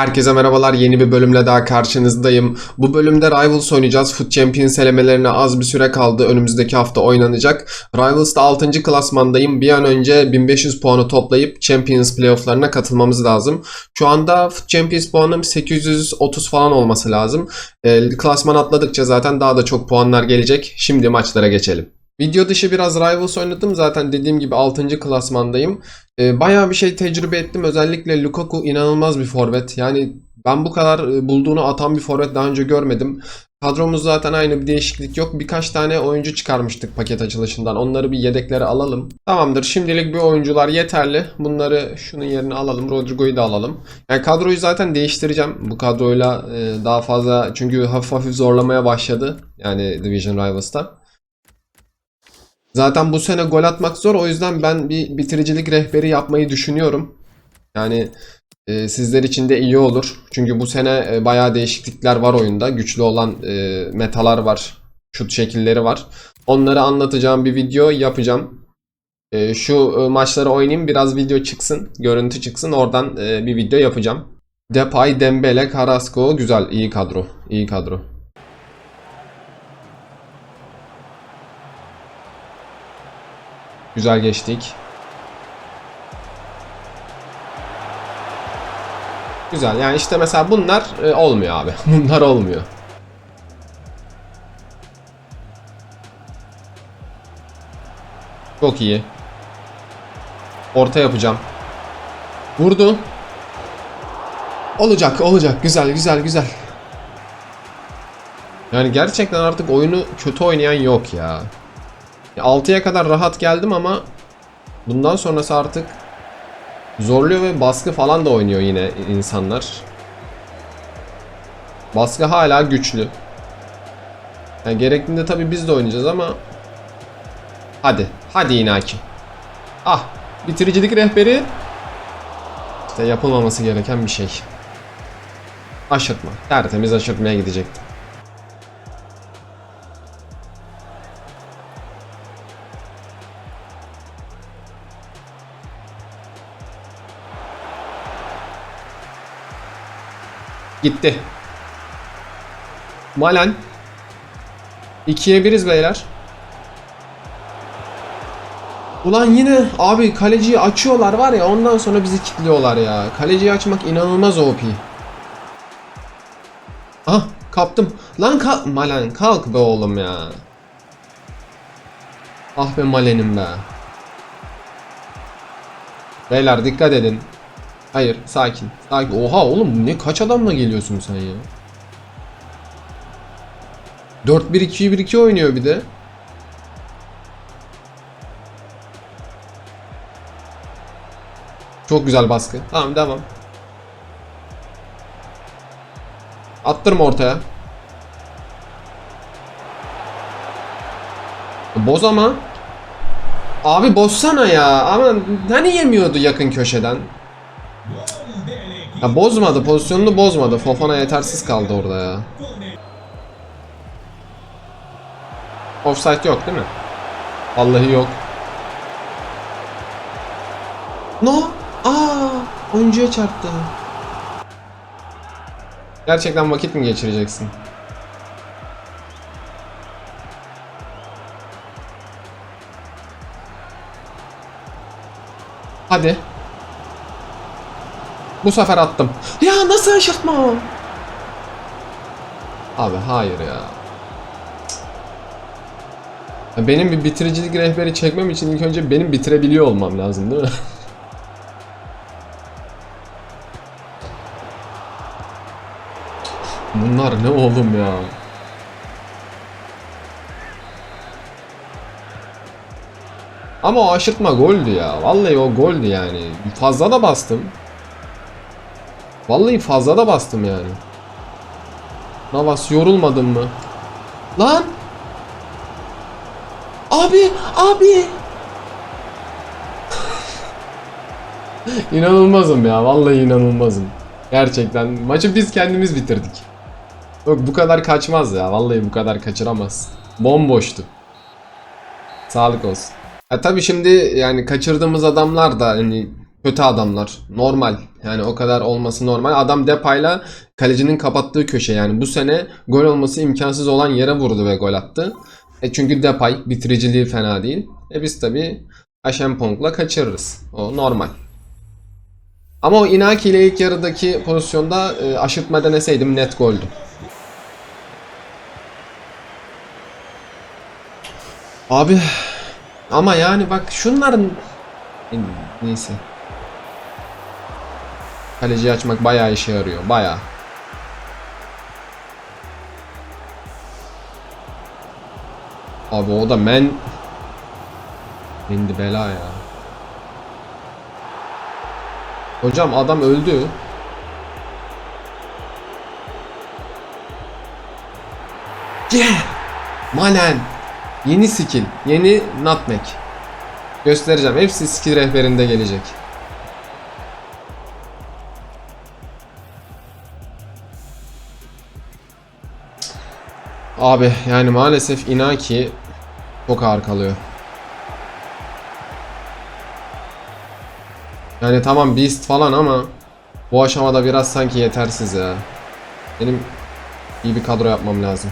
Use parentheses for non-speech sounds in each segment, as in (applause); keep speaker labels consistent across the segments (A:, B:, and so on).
A: Herkese merhabalar. Yeni bir bölümle daha karşınızdayım. Bu bölümde Rivals oynayacağız. Foot Champions elemelerine az bir süre kaldı. Önümüzdeki hafta oynanacak. Rivals'ta 6. klasmandayım. Bir an önce 1500 puanı toplayıp Champions playofflarına katılmamız lazım. Şu anda Foot Champions puanım 830 falan olması lazım. E, klasman atladıkça zaten daha da çok puanlar gelecek. Şimdi maçlara geçelim. Video dışı biraz Rivals oynadım. Zaten dediğim gibi 6. klasmandayım. E, bayağı bir şey tecrübe ettim. Özellikle Lukaku inanılmaz bir forvet. Yani ben bu kadar e, bulduğunu atan bir forvet daha önce görmedim. Kadromuz zaten aynı bir değişiklik yok. Birkaç tane oyuncu çıkarmıştık paket açılışından. Onları bir yedeklere alalım. Tamamdır. Şimdilik bir oyuncular yeterli. Bunları şunun yerine alalım. Rodrigo'yu da alalım. Yani kadroyu zaten değiştireceğim. Bu kadroyla e, daha fazla çünkü hafif hafif zorlamaya başladı. Yani Division Rivals'ta. Zaten bu sene gol atmak zor. O yüzden ben bir bitiricilik rehberi yapmayı düşünüyorum. Yani e, sizler için de iyi olur. Çünkü bu sene e, bayağı değişiklikler var oyunda. Güçlü olan e, metalar var. Şut şekilleri var. Onları anlatacağım bir video yapacağım. E, şu e, maçları oynayayım. Biraz video çıksın. Görüntü çıksın. Oradan e, bir video yapacağım. Depay, Dembele, Carrasco. Güzel. iyi kadro. İyi kadro. Güzel geçtik. Güzel. Yani işte mesela bunlar e, olmuyor abi. (laughs) Bunlar olmuyor. Çok iyi. Orta yapacağım. Vurdu. Olacak, olacak. Güzel, güzel, güzel. Yani gerçekten artık oyunu kötü oynayan yok ya. 6'ya kadar rahat geldim ama bundan sonrası artık zorluyor ve baskı falan da oynuyor yine insanlar. Baskı hala güçlü. Yani gerektiğinde tabii biz de oynayacağız ama hadi. Hadi Inaki. Ah. Bitiricilik rehberi işte yapılmaması gereken bir şey. Aşırtma. Tertemiz aşırtmaya gidecektim. Gitti. Malen. 2'ye 1'iz beyler. Ulan yine abi kaleciyi açıyorlar var ya ondan sonra bizi kilitliyorlar ya. Kaleciyi açmak inanılmaz OP. Ah kaptım. Lan kalk Malen kalk be oğlum ya. Ah be Malen'im be. Beyler dikkat edin. Hayır sakin. Sakin. Oha oğlum ne kaç adamla geliyorsun sen ya? 4-1-2-1-2 oynuyor bir de. Çok güzel baskı. Tamam devam. Attırma ortaya. Boz ama. Abi bozsana ya. Ama hani yemiyordu yakın köşeden. Ya bozmadı. Pozisyonunu bozmadı. Fofana yetersiz kaldı orada ya. Offside yok değil mi? Vallahi yok. No. Aa, oyuncuya çarptı. Gerçekten vakit mi geçireceksin? Hadi. Bu sefer attım. Ya nasıl aşırtma? Abi hayır. Ya Benim bir bitiricilik rehberi çekmem için ilk önce benim bitirebiliyor olmam lazım değil mi? (laughs) Bunlar ne oğlum ya? Ama o aşırtma goldü ya. Vallahi o goldü yani. Fazla da bastım. Vallahi fazla da bastım yani. Navas yorulmadın mı? Lan! Abi! Abi! (laughs) inanılmazım ya. Vallahi inanılmazım. Gerçekten. Maçı biz kendimiz bitirdik. Yok bu kadar kaçmaz ya. Vallahi bu kadar kaçıramaz. Bomboştu. Sağlık olsun. Ya tabii şimdi yani kaçırdığımız adamlar da hani kötü adamlar. Normal. Yani o kadar olması normal. Adam Depay'la kalecinin kapattığı köşe yani bu sene gol olması imkansız olan yere vurdu ve gol attı. E çünkü Depay bitiriciliği fena değil. E biz tabii Aşempong'la kaçırırız. O normal. Ama o Inaki ile ilk yarıdaki pozisyonda e, aşırtma deneseydim net goldü. Abi ama yani bak şunların neyse. Kaleciyi açmak bayağı işe yarıyor. Bayağı. Abi o da men indi bela ya. Hocam adam öldü. Yeah! Malen. Yeni skill. Yeni nutmeg. Göstereceğim. Hepsi skill rehberinde gelecek. Abi yani maalesef Inaki çok ağır kalıyor. Yani tamam Beast falan ama bu aşamada biraz sanki yetersiz ya. Benim iyi bir kadro yapmam lazım.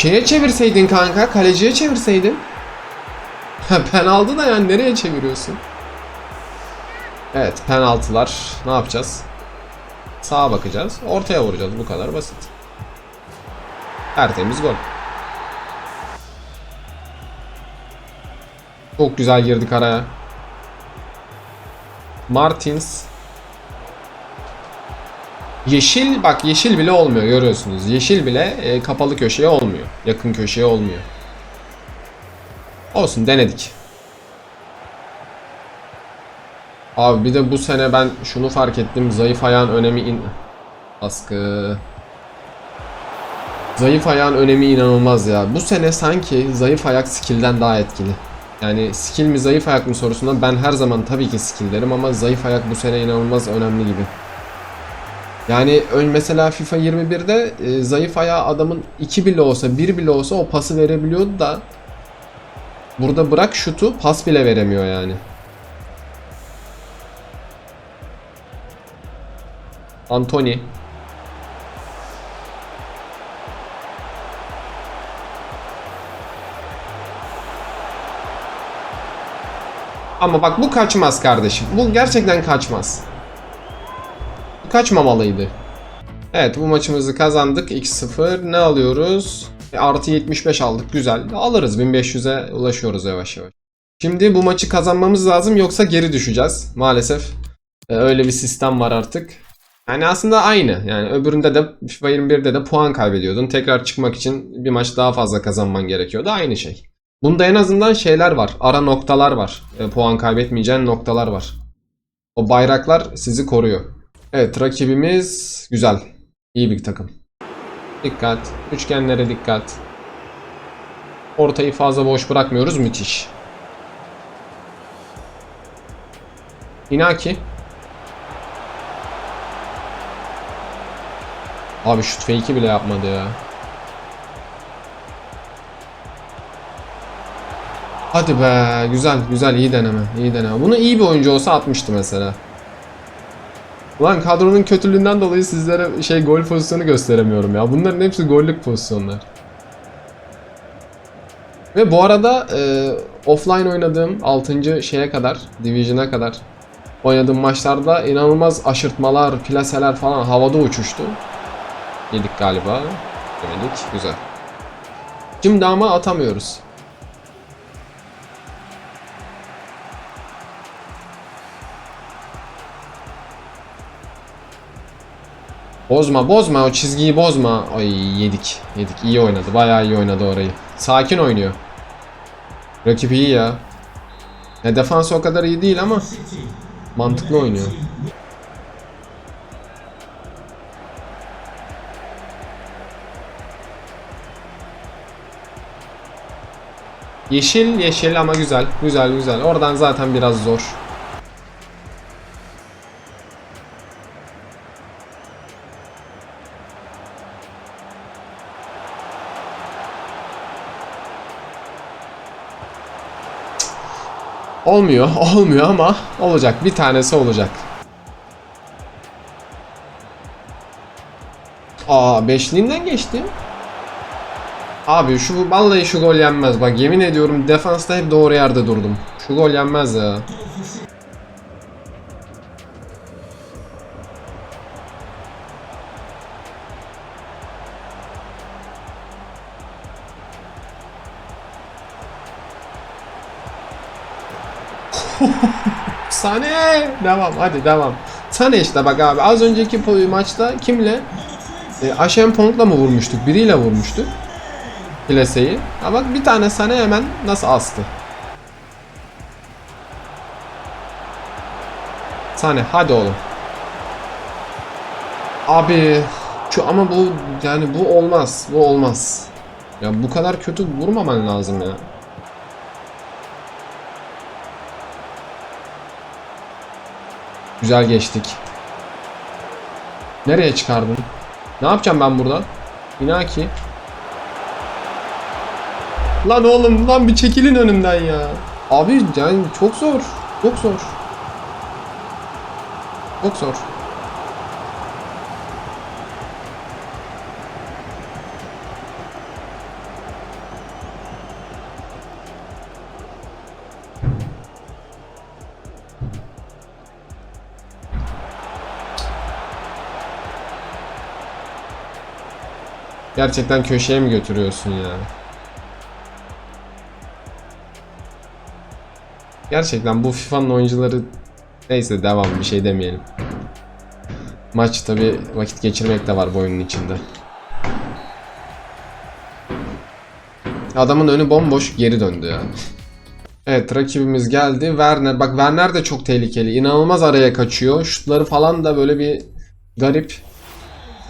A: Şeye çevirseydin kanka, kaleciye çevirseydin. Penaltı da yani nereye çeviriyorsun? Evet, penaltılar. Ne yapacağız? Sağa bakacağız. Ortaya vuracağız. Bu kadar basit. Tertemiz gol. Çok güzel girdik araya. Martins. Yeşil bak yeşil bile olmuyor görüyorsunuz. Yeşil bile e, kapalı köşeye olmuyor. Yakın köşeye olmuyor. Olsun denedik. Abi bir de bu sene ben şunu fark ettim. Zayıf ayağın önemi in... Baskı. Zayıf ayağın önemi inanılmaz ya. Bu sene sanki zayıf ayak skill'den daha etkili. Yani skill mi zayıf ayak mı sorusunda ben her zaman tabii ki skill derim ama zayıf ayak bu sene inanılmaz önemli gibi. Yani ön mesela FIFA 21'de e, zayıf ayağı adamın 2 bile olsa 1 bile olsa o pası verebiliyordu da burada bırak şutu pas bile veremiyor yani. Anthony. Ama bak bu kaçmaz kardeşim. Bu gerçekten kaçmaz. Kaçmamalıydı. Evet bu maçımızı kazandık 2-0. Ne alıyoruz? E, artı 75 aldık. Güzel. Alırız 1500'e ulaşıyoruz yavaş yavaş. Şimdi bu maçı kazanmamız lazım yoksa geri düşeceğiz. Maalesef. E, öyle bir sistem var artık. Yani aslında aynı. Yani öbüründe de FIFA 21'de de puan kaybediyordun. Tekrar çıkmak için bir maç daha fazla kazanman gerekiyordu. Aynı şey. Bunda en azından şeyler var. Ara noktalar var. E, puan kaybetmeyeceğin noktalar var. O bayraklar sizi koruyor. Evet rakibimiz güzel. İyi bir takım. Dikkat. Üçgenlere dikkat. Ortayı fazla boş bırakmıyoruz. Müthiş. Inaki. Abi şut fake'i bile yapmadı ya. Hadi be güzel güzel iyi deneme iyi deneme. Bunu iyi bir oyuncu olsa atmıştı mesela. Ulan kadronun kötülüğünden dolayı sizlere şey gol pozisyonu gösteremiyorum ya. Bunların hepsi gollük pozisyonlar. Ve bu arada e, offline oynadığım 6. şeye kadar, Division'a kadar oynadığım maçlarda inanılmaz aşırtmalar, plaseler falan havada uçuştu. Yedik galiba. Yedik. Güzel. Şimdi ama atamıyoruz. Bozma bozma o çizgiyi bozma. Ay yedik. Yedik iyi oynadı. Bayağı iyi oynadı orayı. Sakin oynuyor. Rakip iyi ya. Ya defans o kadar iyi değil ama mantıklı oynuyor. Yeşil yeşil ama güzel. Güzel güzel. Oradan zaten biraz zor. Olmuyor, (laughs) olmuyor ama olacak. Bir tanesi olacak. Aa beşliğinden geçti. Abi şu vallahi şu gol yenmez. Bak yemin ediyorum defansta hep doğru yerde durdum. Şu gol yenmez ya. (laughs) Sane devam hadi devam. Sane işte bak abi az önceki maçta kimle? E, Aşempong'la mı vurmuştuk? Biriyle vurmuştuk. Plaseyi. Ha bak bir tane Sane hemen nasıl astı. Sane hadi oğlum. Abi şu ama bu yani bu olmaz. Bu olmaz. Ya bu kadar kötü vurmaman lazım ya. Güzel geçtik. Nereye çıkardın? Ne yapacağım ben burada? Inaki. Lan oğlum lan bir çekilin önümden ya. Abi yani çok zor. Çok zor. Çok zor. Gerçekten köşeye mi götürüyorsun ya? Gerçekten bu FIFA'nın oyuncuları neyse devam bir şey demeyelim. Maç tabi vakit geçirmek de var bu oyunun içinde. Adamın önü bomboş geri döndü ya. Evet rakibimiz geldi. Werner. Bak Werner de çok tehlikeli. İnanılmaz araya kaçıyor. Şutları falan da böyle bir garip.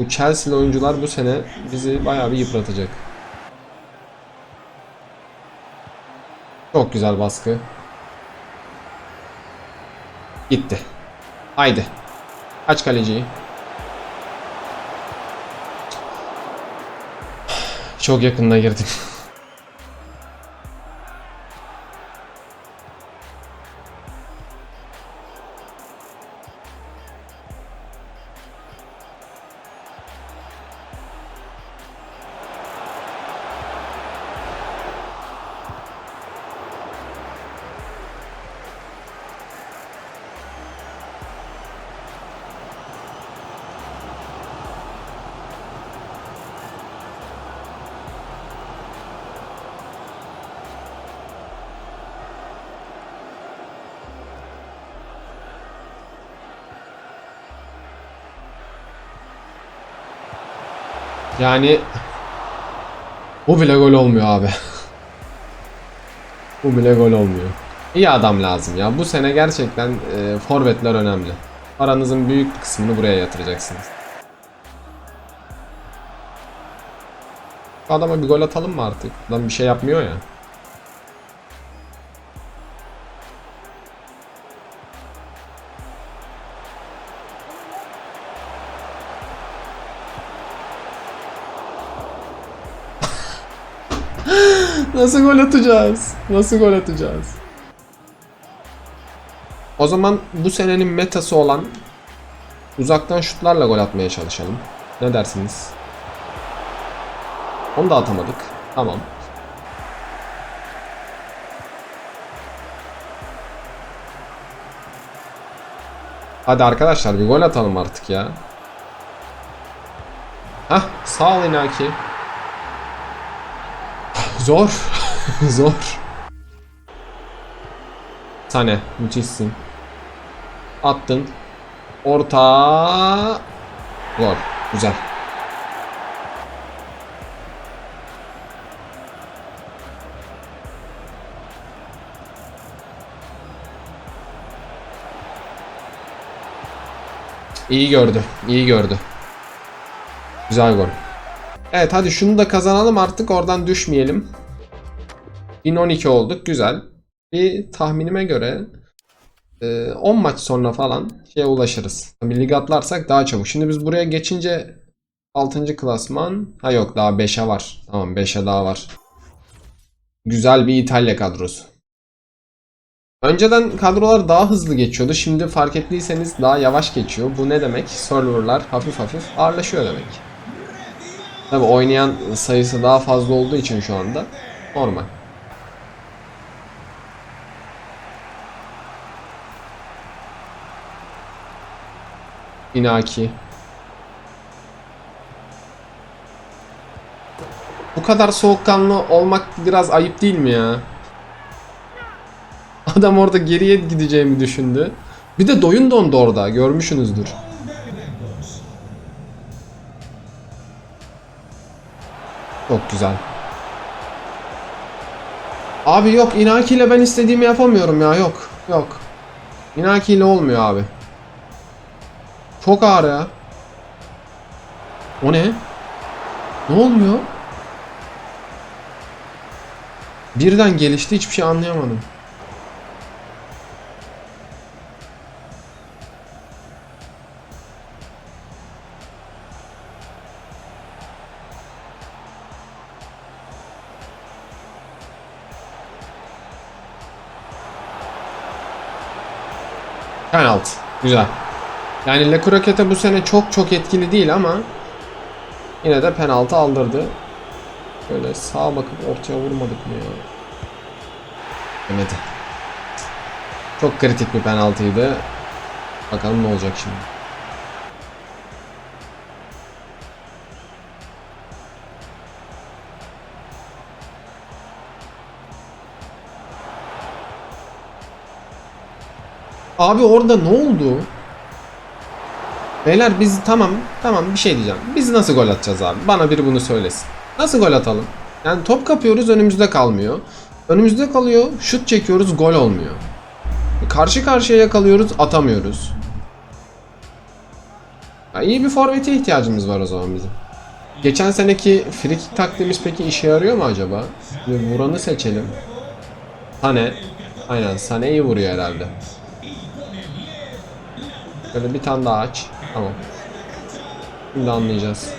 A: Bu Chelsea'li oyuncular bu sene bizi bayağı bir yıpratacak. Çok güzel baskı. Gitti. Haydi. Aç kaleciyi. Çok yakında girdim. (laughs) Yani bu bile gol olmuyor abi. bu bile gol olmuyor. İyi adam lazım ya. Bu sene gerçekten e, forvetler önemli. Paranızın büyük kısmını buraya yatıracaksınız. Adama bir gol atalım mı artık? Lan bir şey yapmıyor ya. Nasıl gol atacağız? Nasıl gol atacağız? O zaman bu senenin metası olan uzaktan şutlarla gol atmaya çalışalım. Ne dersiniz? Onu da atamadık. Tamam. Hadi arkadaşlar bir gol atalım artık ya. Hah sağ ol Inaki. Zor. (laughs) Zor. Sane müthişsin. Attın. Orta. Gol. Güzel. İyi gördü. iyi gördü. Güzel gol. Evet hadi şunu da kazanalım artık oradan düşmeyelim. 1012 olduk. Güzel. Bir tahminime göre e, 10 maç sonra falan şeye ulaşırız. Tabii lig atlarsak daha çabuk. Şimdi biz buraya geçince 6. klasman. Ha yok daha 5'e var. Tamam 5'e daha var. Güzel bir İtalya kadrosu. Önceden kadrolar daha hızlı geçiyordu. Şimdi fark ettiyseniz daha yavaş geçiyor. Bu ne demek? Serverlar hafif hafif ağırlaşıyor demek. Tabi oynayan sayısı daha fazla olduğu için şu anda normal. Inaki. Bu kadar soğukkanlı olmak biraz ayıp değil mi ya? (laughs) Adam orada geriye gideceğimi düşündü. Bir de doyun dondu orada. Görmüşsünüzdür. Çok güzel. Abi yok Inaki ile ben istediğimi yapamıyorum ya. Yok. Yok. Inaki ile olmuyor abi. Çok ağır ya. O ne? Ne olmuyor? Birden gelişti hiçbir şey anlayamadım. Penaltı. Güzel. Yani Le Croquette bu sene çok çok etkili değil ama yine de penaltı aldırdı. Şöyle sağa bakıp ortaya vurmadık mı ya? Demedi. Çok kritik bir penaltıydı. Bakalım ne olacak şimdi. Abi orada ne oldu? Beyler biz tamam tamam bir şey diyeceğim. Biz nasıl gol atacağız abi? Bana biri bunu söylesin. Nasıl gol atalım? Yani top kapıyoruz önümüzde kalmıyor. Önümüzde kalıyor şut çekiyoruz gol olmuyor. Karşı karşıya yakalıyoruz atamıyoruz. Ya iyi bir forvete ihtiyacımız var o zaman bizim. Geçen seneki free kick taktiğimiz peki işe yarıyor mu acaba? Bir vuranı seçelim. Sane. Aynen Sane iyi vuruyor herhalde. Böyle bir tane daha aç. Tamam. Şimdi anlayacağız.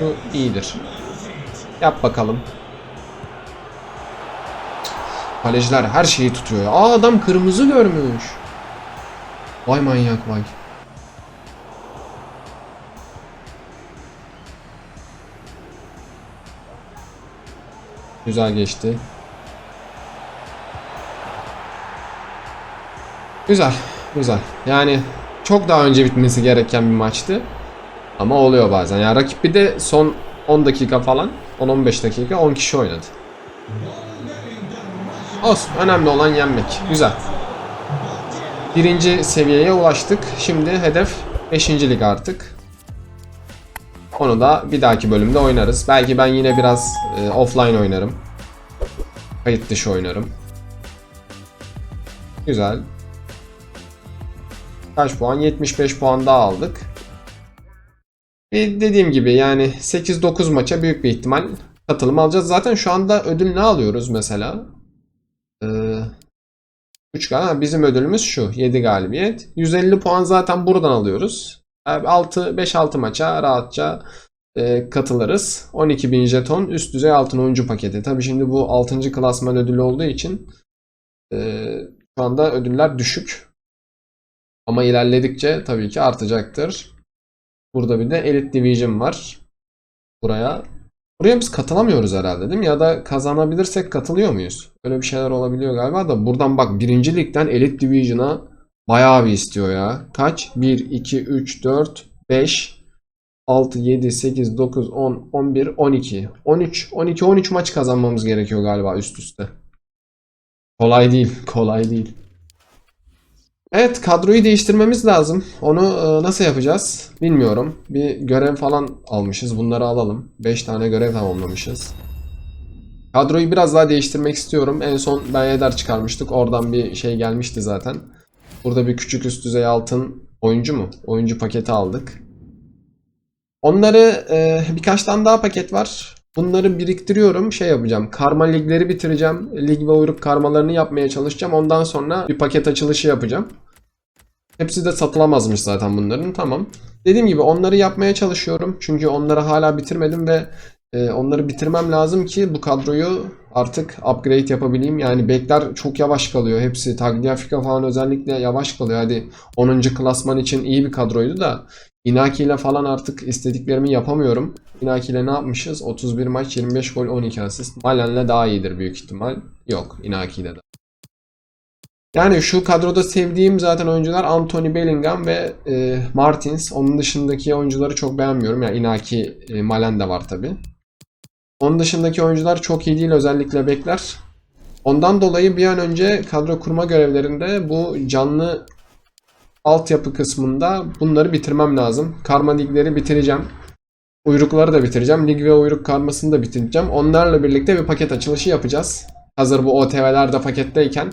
A: Bu iyidir. Yap bakalım. Kaleciler her şeyi tutuyor. ya. Aa adam kırmızı görmüş. Vay manyak vay. Güzel geçti. Güzel, güzel. Yani çok daha önce bitmesi gereken bir maçtı. Ama oluyor bazen. Yani rakip bir de son 10 dakika falan, 10-15 dakika 10 kişi oynadı. Olsun. Önemli olan yenmek. Güzel. Birinci seviyeye ulaştık. Şimdi hedef 5. lig artık. Onu da bir dahaki bölümde oynarız. Belki ben yine biraz e, offline oynarım. Kayıt dışı oynarım. Güzel. Kaç puan? 75 puan daha aldık. Ve dediğim gibi yani 8-9 maça büyük bir ihtimal katılım alacağız. Zaten şu anda ödül ne alıyoruz mesela? Ee, 3 gal- bizim ödülümüz şu. 7 galibiyet. 150 puan zaten buradan alıyoruz. 6 5-6 maça rahatça e, katılırız. 12.000 jeton üst düzey altın oyuncu paketi. Tabi şimdi bu 6. klasman ödülü olduğu için e, şu anda ödüller düşük. Ama ilerledikçe tabii ki artacaktır. Burada bir de Elite Division var. Buraya. Buraya biz katılamıyoruz herhalde değil mi? Ya da kazanabilirsek katılıyor muyuz? Öyle bir şeyler olabiliyor galiba da. Buradan bak birinci ligden Elite Division'a bayağı bir istiyor ya. Kaç? 1, 2, 3, 4, 5, 6, 7, 8, 9, 10, 11, 12. 13, 12, 13 maç kazanmamız gerekiyor galiba üst üste. Kolay değil, (laughs) kolay değil. Evet kadroyu değiştirmemiz lazım. Onu e, nasıl yapacağız bilmiyorum. Bir görev falan almışız. Bunları alalım. 5 tane görev tamamlamışız. Kadroyu biraz daha değiştirmek istiyorum. En son Ben Yedder çıkarmıştık. Oradan bir şey gelmişti zaten. Burada bir küçük üst düzey altın oyuncu mu? Oyuncu paketi aldık. Onları e, birkaç tane daha paket var. Bunları biriktiriyorum. Şey yapacağım. Karma ligleri bitireceğim. Lig ve uyruk karmalarını yapmaya çalışacağım. Ondan sonra bir paket açılışı yapacağım. Hepsi de satılamazmış zaten bunların. Tamam. Dediğim gibi onları yapmaya çalışıyorum. Çünkü onları hala bitirmedim ve e, onları bitirmem lazım ki bu kadroyu artık upgrade yapabileyim. Yani bekler çok yavaş kalıyor. Hepsi Tagliafico falan özellikle yavaş kalıyor. Hadi 10. klasman için iyi bir kadroydu da Inaki ile falan artık istediklerimi yapamıyorum. Inaki ile ne yapmışız? 31 maç 25 gol 12 asist. Malen'le daha iyidir büyük ihtimal. Yok Inaki ile de. Yani şu kadroda sevdiğim zaten oyuncular Anthony Bellingham ve e, Martins. Onun dışındaki oyuncuları çok beğenmiyorum. Yani Inaki, e, Malen de var tabi. Onun dışındaki oyuncular çok iyi değil özellikle bekler. Ondan dolayı bir an önce kadro kurma görevlerinde bu canlı altyapı kısmında bunları bitirmem lazım. Karma ligleri bitireceğim. Uyrukları da bitireceğim. Lig ve uyruk karmasını da bitireceğim. Onlarla birlikte bir paket açılışı yapacağız. Hazır bu OTV'ler de paketteyken